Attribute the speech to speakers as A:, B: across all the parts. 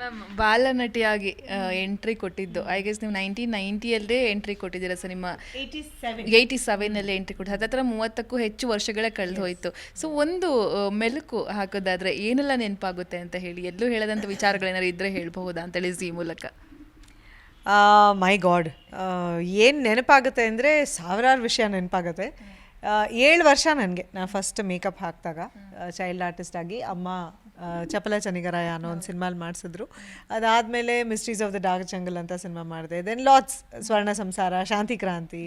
A: Ma'am ಬಾಲನಟಿಯಾಗಿ entry ಕೊಟ್ಟಿದ್ದು. I guess ನೀವು ನೈನ್ಟೀನ್ ನೈಂಟಿಯಲ್ಲೇ ಎಂಟ್ರಿ ಕೊಟ್ಟಿದ್ದೀರಾ ಸರ್ ನಿಮ್ಮ ಏಯ್ಟಿ ಸೆವೆನಲ್ಲಿ ಎಂಟ್ರಿ ಕೊಟ್ಟು ಹತ್ತತ್ರ ಮೂವತ್ತಕ್ಕೂ ಹೆಚ್ಚು ವರ್ಷಗಳೇ ಕಳೆದು ಹೋಯಿತು ಸೊ ಒಂದು ಮೆಲುಕು ಹಾಕೋದಾದ್ರೆ ಏನೆಲ್ಲ ನೆನಪಾಗುತ್ತೆ ಅಂತ ಹೇಳಿ ಎಲ್ಲೂ ಹೇಳದಂಥ ವಿಚಾರಗಳೇನಾದ್ರು ಇದ್ರೆ ಹೇಳ್ಬಹುದಾ ಅಂತೇಳಿ ಈ ಮೂಲಕ?
B: ಮೈ ಗಾಡ್ ಏನು ನೆನಪಾಗುತ್ತೆ ಅಂದರೆ ಸಾವಿರಾರು ವಿಷಯ ನೆನಪಾಗುತ್ತೆ. ಏಳು ವರ್ಷ ನನಗೆ. ನಾನು ಫಸ್ಟ್ ಮೇಕಪ್ ಹಾಕಿದಾಗ ಚೈಲ್ಡ್ ಆರ್ಟಿಸ್ಟ್ ಆಗಿ ಅಮ್ಮ ಚಪಲ ಚನಿಗರಾಯ ಅನ್ನೋ ಒಂದು ಸಿನಿಮಾಲಿ ಮಾಡಿಸಿದ್ರು. ಅದಾದಮೇಲೆ mysteries of the dark jungle ಅಂತ ಸಿನಿಮಾ ಮಾಡಿದೆ. ದೆನ್ ಲಾಟ್ಸ್ ಸ್ವರ್ಣ ಸಂಸಾರ, ಶಾಂತಿ ಕ್ರಾಂತಿ,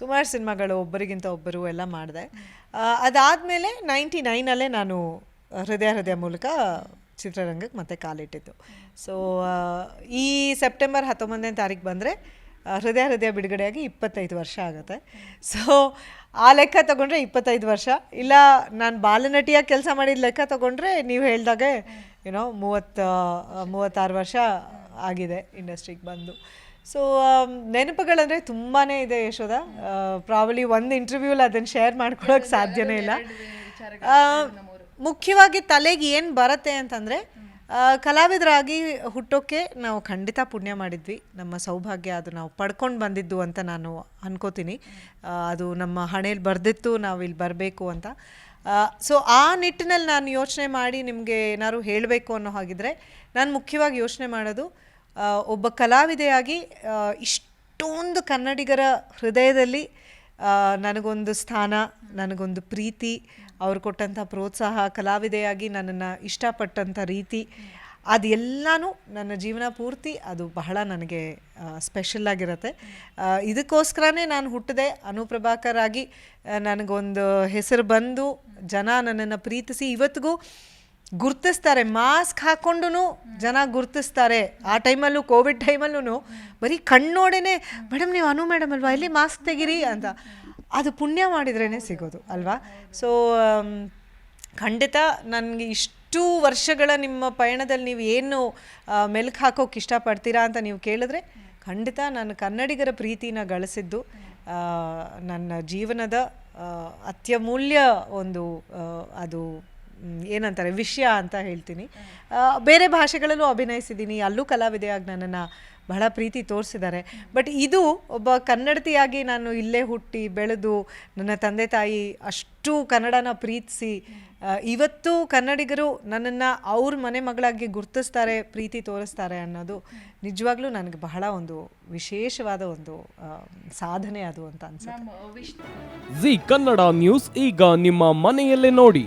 B: ಸುಮಾರು ಸಿನಿಮಾಗಳು ಒಬ್ಬರಿಗಿಂತ ಒಬ್ಬರು ಎಲ್ಲ ಮಾಡಿದೆ. ಅದಾದಮೇಲೆ ನೈಂಟಿ ನೈನಲ್ಲೇ ನಾನು ಹೃದಯ ಹೃದಯ ಮೂಲಕ ಚಿತ್ರರಂಗಕ್ಕೆ ಮತ್ತೆ ಕಾಲಿಟ್ಟಿದ್ದು. ಸೊ ಈ ಸೆಪ್ಟೆಂಬರ್ ಹತ್ತೊಂಬತ್ತನೇ ತಾರೀಕು ಬಂದರೆ ಹೃದಯ ಹೃದಯ ಬಿಡುಗಡೆಯಾಗಿ ಇಪ್ಪತ್ತೈದು ವರ್ಷ ಆಗುತ್ತೆ. ಸೊ ಆ ಲೆಕ್ಕ ತಗೊಂಡ್ರೆ ಇಪ್ಪತ್ತೈದು ವರ್ಷ. ಇಲ್ಲ ನಾನು ಬಾಲನಟಿಯಾಗಿ ಕೆಲಸ ಮಾಡಿದ ಲೆಕ್ಕ ತಗೊಂಡ್ರೆ ನೀವು ಹೇಳಿದಾಗೆ ಏನೋ ಮೂವತ್ತು ಮೂವತ್ತಾರು ವರ್ಷ ಆಗಿದೆ ಇಂಡಸ್ಟ್ರಿಗೆ ಬಂದು. ಸೊ ನೆನಪುಗಳಂದರೆ ತುಂಬಾ ಇದೆ ಯಶೋದ ಪ್ರಾಬಲಿ ಒಂದು ಇಂಟರ್ವ್ಯೂಲಿ ಅದನ್ನು ಶೇರ್ ಮಾಡ್ಕೊಳ್ಳೋಕೆ ಸಾಧ್ಯನೇ ಇಲ್ಲ. ಮುಖ್ಯವಾಗಿ ತಲೆಗೆ ಏನು ಬರುತ್ತೆ ಅಂತಂದರೆ ಕಲಾವಿದರಾಗಿ ಹುಟ್ಟೋಕ್ಕೆ ನಾವು ಖಂಡಿತ ಪುಣ್ಯ ಮಾಡಿದ್ವಿ. ನಮ್ಮ ಸೌಭಾಗ್ಯ ಅದು ನಾವು ಪಡ್ಕೊಂಡು ಬಂದಿದ್ದು ಅಂತ ನಾನು ಅನ್ಕೋತೀನಿ. ಅದು ನಮ್ಮ ಹಣೆಯಲ್ಲಿ ಬರೆದಿತ್ತು, ನಾವು ಇಲ್ಲಿ ಬರಬೇಕು ಅಂತ. ಸೊ ಆ ನಿಟ್ಟಿನಲ್ಲಿ ನಾನು ಯೋಚನೆ ಮಾಡಿ ನಿಮಗೆ ಏನಾದ್ರು ಹೇಳಬೇಕು ಅನ್ನೋ ಹಾಗಿದ್ರೆ ನಾನು ಮುಖ್ಯವಾಗಿ ಯೋಚನೆ ಮಾಡೋದು ಒಬ್ಬ ಕಲಾವಿದೆಯಾಗಿ ಇಷ್ಟೊಂದು ಕನ್ನಡಿಗರ ಹೃದಯದಲ್ಲಿ ನನಗೊಂದು ಸ್ಥಾನ, ನನಗೊಂದು ಪ್ರೀತಿ ಅವ್ರು ಕೊಟ್ಟಂಥ ಪ್ರೋತ್ಸಾಹ, ಕಲಾವಿದೆಯಾಗಿ ನನ್ನನ್ನು ಇಷ್ಟಪಟ್ಟಂಥ ರೀತಿ ಅದೆಲ್ಲನೂ ನನ್ನ ಜೀವನ ಪೂರ್ತಿ ಅದು ಬಹಳ ನನಗೆ ಸ್ಪೆಷಲ್ ಆಗಿರುತ್ತೆ. ಇದಕ್ಕೋಸ್ಕರನೇ ನಾನು ಹುಟ್ಟಿದೆ. ಅನುಪ್ರಭಾಕರ್ ಆಗಿ ನನಗೊಂದು ಹೆಸರು ಬಂದು ಜನ ನನ್ನನ್ನು ಪ್ರೀತಿಸಿ ಇವತ್ತಿಗೂ ಗುರ್ತಿಸ್ತಾರೆ. ಮಾಸ್ಕ್ ಹಾಕ್ಕೊಂಡು ಜನ ಗುರ್ತಿಸ್ತಾರೆ. ಆ ಟೈಮಲ್ಲೂ, ಕೋವಿಡ್ ಟೈಮಲ್ಲೂ ಬರೀ ಕಣ್ಣೋಡೇನೆ, ಮೇಡಮ್, ನೀವು ಅನು ಮೇಡಮ್ ಅಲ್ವಾ? ಇಲ್ಲಿ ಮಾಸ್ಕ್ ತೆಗಿರಿ? ಅಂತ. ಅದು ಪುಣ್ಯ ಮಾಡಿದ್ರೇ ಸಿಗೋದು, ಅಲ್ವಾ? ಸೊ ಖಂಡಿತ ನನಗೆ ಇಷ್ಟು ವರ್ಷಗಳ ನಿಮ್ಮ ಪಯಣದಲ್ಲಿ ನೀವು ಏನು ಮೆಲ್ಕು ಹಾಕೋಕೆ ಇಷ್ಟಪಡ್ತೀರಾ ಅಂತ ನೀವು ಕೇಳಿದ್ರೆ ಖಂಡಿತ ನಾನು ಕನ್ನಡಿಗರ ಪ್ರೀತಿನ ಗಳಿಸಿದ್ದು ನನ್ನ ಜೀವನದ ಅತ್ಯಮೂಲ್ಯ ಒಂದು ಅದು ಏನಂತಾರೆ, ವಿಷಯ ಅಂತ ಹೇಳ್ತೀನಿ. ಬೇರೆ ಭಾಷೆಗಳಲ್ಲೂ ಅಭಿನಯಿಸಿದ್ದೀನಿ. ಅಲ್ಲೂ ಕಲಾವಿದೆಯಾಗಿ ನನ್ನನ್ನು ಬಹಳ ಪ್ರೀತಿ ತೋರಿಸಿದ್ದಾರೆ. ಬಟ್ ಇದು ಒಬ್ಬ ಕನ್ನಡತಿಯಾಗಿ ನಾನು ಇಲ್ಲೇ ಹುಟ್ಟಿ ಬೆಳೆದು ನನ್ನ ತಂದೆ ತಾಯಿ ಅಷ್ಟು ಕನ್ನಡನ ಪ್ರೀತಿಸಿ ಇವತ್ತು ಕನ್ನಡಿಗರು ನನ್ನನ್ನು ಅವ್ರ ಮನೆ ಮಗಳಾಗಿ ಗುರ್ತಿಸ್ತಾರೆ, ಪ್ರೀತಿ ತೋರಿಸ್ತಾರೆ ಅನ್ನೋದು ನಿಜವಾಗ್ಲೂ ನನಗೆ ಬಹಳ ಒಂದು ವಿಶೇಷವಾದ ಒಂದು ಸಾಧನೆ ಅದು ಅಂತ ಅನ್ಸುತ್ತೆ.
C: ಜಿ ಕನ್ನಡ ನ್ಯೂಸ್ ಈಗ ನಿಮ್ಮ ಮನೆಯಲ್ಲೇ ನೋಡಿ.